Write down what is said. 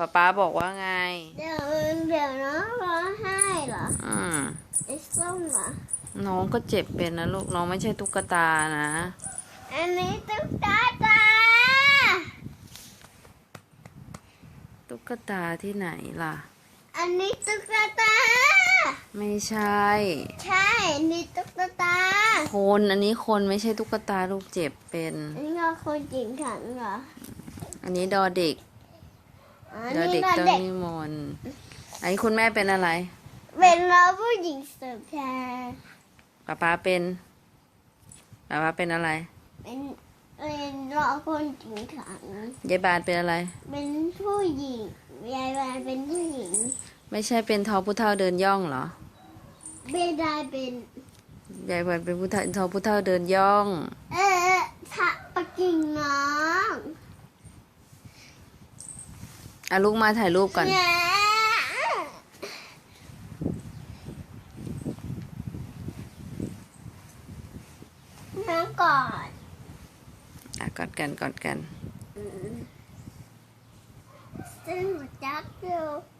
ป๊าป๊าบอกว่าไง เดี๋ยวเดี๋ยวน้องร้องไห้เหรออืมไอ้ส้มเหรอ น้องก็เจ็บเป็นนะลูก น้องไม่ใช่ตุ๊กตานะ อันนี้ตุ๊กตาตาตุ๊กตาที่ไหนล่ะ อันนี้ตุ๊กตา ไม่ใช่ ใช่อันนี้ตุ๊กตา คน อันนี้คนไม่ใช่ตุ๊กตาลูกเจ็บเป็น อันนี้ก็คนจริงขังเหรอ อันนี้ดอเด็ก อันดอนี้เด็กเราต้องเด็กนิมนต์อันนี้คุณแม่เป็นอะไร เป็นเราผู้หญิงเสิร์ฟแทนป๊าป๊าเป็นป๊าป๊าเป็นอะไร เป็นเป็นเราคนจริงขังยายบานเป็นอะไร เป็นผู้หญิงยายบานเป็นผู้หญิง ไม่ใช่เป็นทอผู้เฒ่าเดินย่องเหรอเบดาเป็นยายบานเป็นผู้เฒ่าทอผู้เฒ่าเดินย่อง เออทะปะกิ่งน้อง อะลูกมาถ่ายรูปก่อนเนี่ยน้องกอดอะกอดกันกอดกัน ซึ่งหัวจักเร็วเร็ว